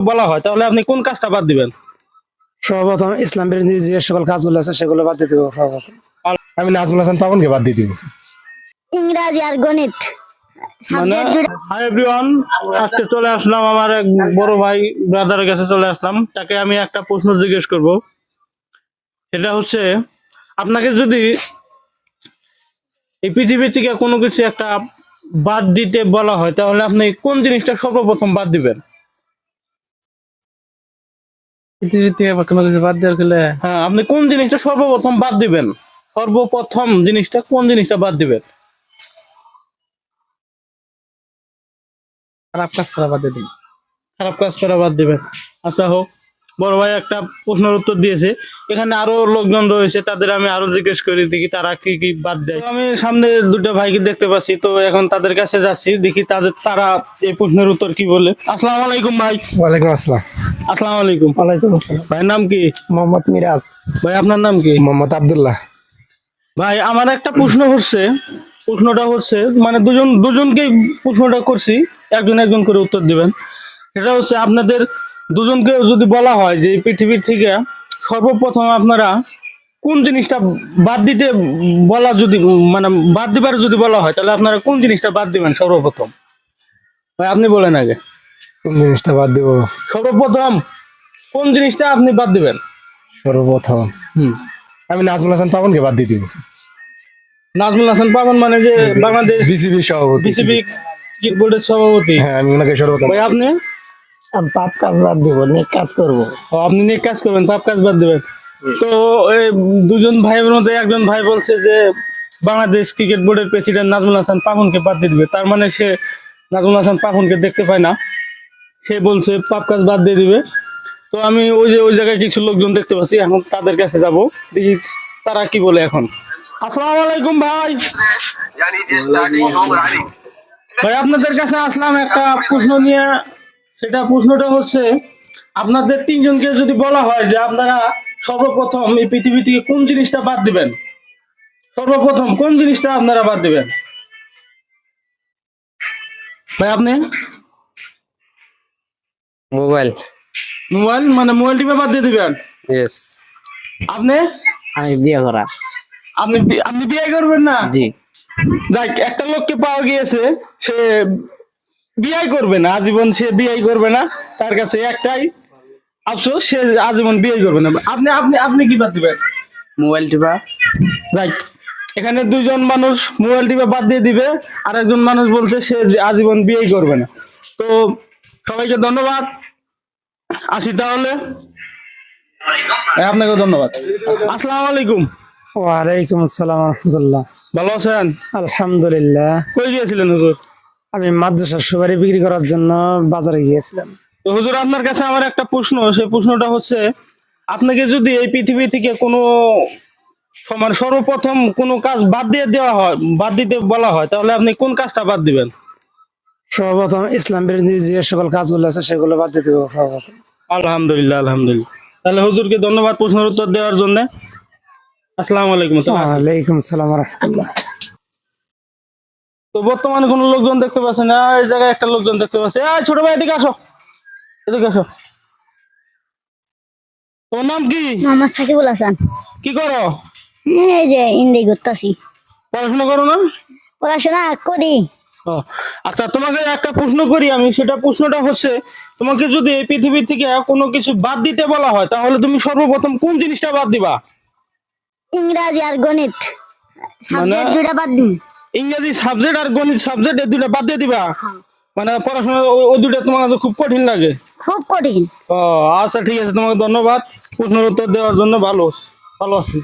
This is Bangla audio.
বলা হয় তাহলে আপনি কোন কাজটা বাদ দিবেন? সর্বপ্রথম ইসলাম বিরোধী যে সকল কাজগুলো আছে সেগুলো বাদ দিয়ে দেবো সর্বপ্রথম। আমি নাজমুল হাসান পাবনকে বাদ দিয়ে দিব। ইংরাজি আর গণিত। মানে হাই এভরিওয়ান আজকে চলে আসলাম আমার এক বড় ভাই ব্রাদারের কাছে চলে আসলাম তাকে আমি একটা প্রশ্ন জিজ্ঞেস করব। সেটা হচ্ছে আপনাকে যদি এই পৃথিবী থেকে কোনো কিছু একটা বাদ দিতে বলা হয় তাহলে আপনি কোন জিনিসটা সর্বপ্রথম বাদ দিবেন? বাদ দেওয়া হ্যাঁ আপনি কোন জিনিসটা সর্বপ্রথম বাদ দিবেন? সর্বপ্রথম জিনিসটা কোন জিনিসটা বাদ দিবেন? খারাপ কাজ করা বাদ দিয়ে খারাপ কাজ করা বাদ দিবেন। আচ্ছা হোক। বড় ভাই একটা প্রশ্নের উত্তর দিয়েছে। এখানে আরও লোকজন রয়েছে তাদের আমি আরও জিজ্ঞেস করি দেখি তারা কি কি বাদ দেয়। আমি সামনে দুটো ভাইকে দেখতে পাচ্ছি তো এখন তাদের কাছে যাচ্ছি দেখি তাদের তারা এই প্রশ্নের উত্তর কি বলে। আসসালামু আলাইকুম ভাই। ওয়ালাইকুম আসসালাম। আসসালামু আলাইকুম। ওয়ালাইকুম আসসালাম। ভাইয়ের নাম কি? মোহাম্মদ মিরাজ। ভাই আপনার নাম কি? মোহাম্মদ আব্দুল্লাহ। ভাই আমার একটা প্রশ্ন হচ্ছে প্রশ্নটা হচ্ছে মানে দুজন দুজনকে প্রশ্নটা করছি একজন একজন করে উত্তর দিবেন। সেটা হচ্ছে আপনাদের দুজনকে যদি বলা হয় যে এই পৃথিবী থেকে সর্বপ্রথম আপনারা কোন জিনিসটা বাদ দিতে বলা যদি মানে বাদ দিবার যদি বলা হয় তাহলে আপনারা কোন জিনিসটা বাদ দিবেন সর্বপ্রথম? ভাই আপনি বলেন আগে। কোন জিনিসটা বাদ দিব? সর্বপ্রথম কোন জিনিসটা আপনি বাদ দিবেন? সর্বপ্রথম হুম। আমি নাজমুল হাসান পাবনকে বাদ দিয়ে দিব। নাজমুল হাসান পাবন মানে যে বাংলাদেশ বিসিবি সভাপতি। বিসিবি ক্রিকেট বোর্ডের সভাপতি। হ্যাঁ আমি ওনাকে সর্বপ্রথম ভাই আপনি? আমি পাপ কাজ বাদ দিব নেক কাজ করব। ও, আপনি নেক কাজ করবেন পাপ কাজ বাদ দেবেন। তো এই দুজন ভাইয়ের মধ্যে একজন ভাই বলছে যে বাংলাদেশ ক্রিকেট বোর্ডের প্রেসিডেন্ট নাজমুল হাসান পাপনকে বাদ দিয়ে দিবে। তার মানে সে নাজমুল হাসান পাপনকে দেখতে পায় না। সে বলছে, পাপ কাজ বাদ দিয়ে দিবে। তো আমি ওই যে, ওই জায়গায় কিছু লোকজন দেখতে পাচ্ছি, এখন তাদের কাছে যাব। দেখি তারা কি বলে এখন। আসসালাম আলাইকুম ভাই। ভাই, আপনাদের কাছে আসলাম একটা প্রশ্ন নিয়ে। সেটা প্রশ্নটা হচ্ছে, আপনাদের তিনজনকে যদি বলা হয় যে আপনারা সর্বপ্রথম এই পৃথিবী থেকে কোন জিনিসটা বাদ দিবেন? সর্বপ্রথম কোন জিনিসটা আপনারা বাদ দিবেন? ভাই, আপনি? মোবাইল। মোবাইল? মানে মোবাইল টিপে বাদ দিয়ে দিবেন? ইয়েস আপনি? আমি বিয়ে করা। আপনি আপনি বিয়ে করবেন না? জি। দেখ একটা লোককে পাওয়া গিয়েছে সে বিয়ে করবে না আজীবন সে বিয়ে করবে না তার কাছে একটাই আফসোস সে আজীবন বিয়ে করবে না। আপনি আপনি আপনি কি বাদ দিবেন? মোবাইল টিপা। রাইট এখানে দুজন মানুষ মোবাইল টিপে বাদ দিয়ে দিবে আর একজন মানুষ বলছে সে আজীবন বিয়েই করবে না। তো সবাইকে ধন্যবাদ। আসি তাহলে। আপনাকে ধন্যবাদ। আসসালামু আলাইকুম। ওয়ালাইকুম আসসালাম রহমতুল্লাহ। ভালো আছেন? আলহামদুলিল্লাহ। কই গিয়েছিলেন হুজুর? আমি মাদ্রাসার সুপারি বিক্রি করার জন্য বাজারে গিয়েছিলাম। তো হুজুর আপনার কাছে আমার একটা প্রশ্ন সেই প্রশ্নটা হচ্ছে আপনাকে যদি এই পৃথিবী থেকে কোনো মানে সর্বপ্রথম কোনো কাজ বাদ দিয়ে দেওয়া হয় বাদ দিতে বলা হয় তাহলে আপনি কোন কাজটা বাদ দিবেন? সর্বপ্রথম ইসলাম বিরোধী যে সকল কাজগুলো আছে সেগুলো বাদ দিয়ে দেবো সর্বপ্রথম। আলহামদুলিল্লাহ আলহামদুলিল্লাহ। তাহলে হুজুরকে ধন্যবাদ প্রশ্নের উত্তর দেওয়ার জন্য। আসসালামু আলাইকুম ওয়ালাইকুম আসসালাম রহমতুল্লাহ তো বর্তমানে কোনো লোকজন দেখতে পাচ্ছে না এই জায়গায় একটা লোকজন দেখতে পাচ্ছে। এই ছোট ভাই এদিকে আসো। এদিকে আসো। তোর নাম কি? মোহাম্মদ সাকিবুল হাসান। কি করো? এই যে ইন্দি ঘুরতাছি। পড়াশোনা করো না? পড়াশোনা করি। আচ্ছা তোমাকে একটা প্রশ্ন করি আমি। সেটা প্রশ্নটা হচ্ছে তোমাকে যদি এই পৃথিবী থেকে কোনো কিছু বাদ দিতে বলা হয় তাহলে তুমি সর্বপ্রথম কোন জিনিসটা বাদ দিবা? ইংরাজি আর গণিত। সাবজেক্ট দুটো বাদ দিন ইংরেজি সাবজেক্ট আর গণিত সাবজেক্ট এই দুটা বাদ দিয়ে দিবা? মানে পড়াশোনা ওই- ওই দুটা তোমার কাছে খুব কঠিন লাগে। খুব কঠিন। ও আচ্ছা ঠিক আছে তোমাকে ধন্যবাদ। প্রশ্নের উত্তর দেওয়ার জন্য ভালো ভালো আছি।